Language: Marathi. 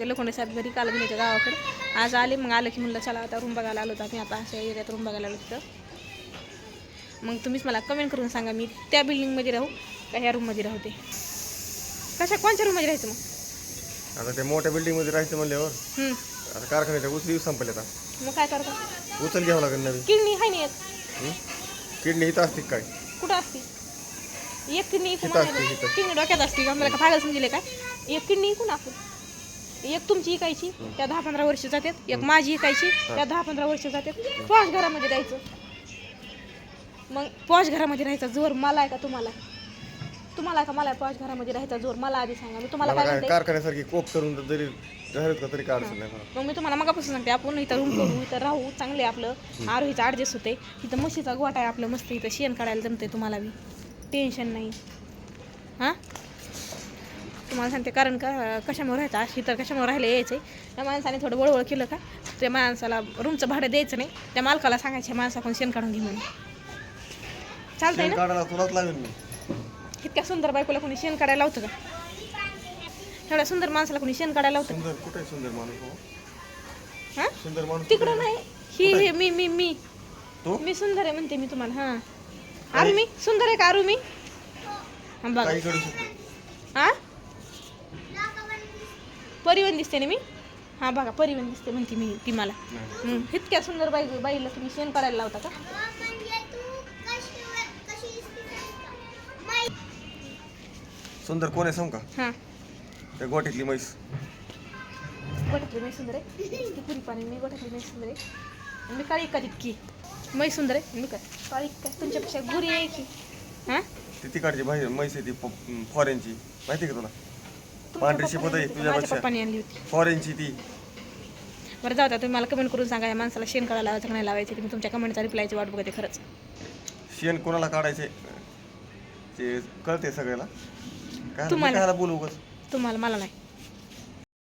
ते लोखंडे साहेब घरी काल गेले होते गावाकडे. आज आले मग आलं की म्हणलं चला आता रूम बघायला आलो होतो आम्ही. आता अशा एरियात रूम बघायला आलो तिथं. मग तुम्हीच मला कमेंट करून सांगा मी त्या बिल्डिंगमध्ये राहू का ह्या रूममध्ये राहू ते? कशा कोणत्या रूममध्ये राहायचं मग? आता ते मोठ्या बिल्डिंगमध्ये राहायचं म्हणल्यावर. आता कारखान्याच्या उचली संपले आता. मग काय करता? उचल घ्यावं लागेल नवीन. किडनी आहे नाही हं? किडनी इथं असते काय? कुठं असते? एक किडनी. किडनी डोक्यात असते का? मला का पागल समजले काय? एक किडनी इकून आपण. एक तुमची इकायची त्या दहा पंधरा वर्ष जातात एक माझी इकायची त्या दहा पंधरा वर्ष जातात पॉश घरामध्ये द्यायचं. मग पॉश घरामध्ये राहायचा जोर मला आहे का तुम्हाला? तुम्हाला का मला पॉश घरामध्ये राहायचा जोर? मला आधी सांगा. मी तुम्हाला काय म्हणते? कारखान्यासारखी कोक करून जरी राहिलं का तरी काय अडचण नाही मला मग मी तुम्हाला मगापासून सांगते आपण इथं रूम करू इथं राहू चांगले आपलं. आरोहीचं ॲडजस्ट होते. इथं म्हशीचा गोठा आहे आपलं मस्त इथं शेण काढायला जमते तुम्हाला बी. टेन्शन नाही. हां? तुम्हाला सांगते कारण का कशामुळे राहायचं? अशी तर कशामुळे राहायला यायचं आहे त्या माणसाने थोडं वळवळ केलं का? त्या माणसाला रूमचं भाडं द्यायचं नाही. त्या मालकाला सांगायचं माणसाकडून शेण काढून घे म्हणून. चालतंय ना? इतक्या सुंदर बायकोला कोणी शेण काढायला लावतं का? एवढ्या सुंदर माणसाला कोणी शेण काढायला लावतं कुठे सुंदर माणूस हो? हां? सुंदर माणूस तिकडं नाही. ही ही मी मी मी. मी सुंदर आहे म्हणते मी तुम्हाला हां. आरू मी सुंदर आहे का आरू मी हां बघा. हां? परिवन दिसते ना मी? हां बघा परिवन दिसते म्हणते मी ती मला. हं, इतक्या सुंदर बाई बाईला तुम्ही शेण काढायला लावता का? सुंदर कोण आहे सांग का? हां. त्या गोठ्यातली म्हैस. गोठ्यातली मी सुंदर आहे. ती पुरी पाणी मी गोठ्यातली मी सुंदर आहे. मी काळी का. तितकी मै सुंदर आहे. मी काय? काळी काय? तुमच्यापेक्षा गुरी आहे की? हां? ती तिकडची बाहेर म्हैस आहे ती फॉरेनची माहिती आहे का तुला? पांढरी शिपत आहे तुझ्यापेक्षा. आणली होती. फॉरेनची ती. बरं जाऊ द्या तुम्ही मला कमेंट करून सांगा या माणसाला शेण काढायला लावायचं का नाही लावायचं? मी तुमच्या कमेंटचा रिप्लायची वाट बघते खरंच. शेण कोणाला काढायचे? ते कळते सगळ्याला. काय तुम्हाला. बोलू उगाच? तुम्हाला मला नाही.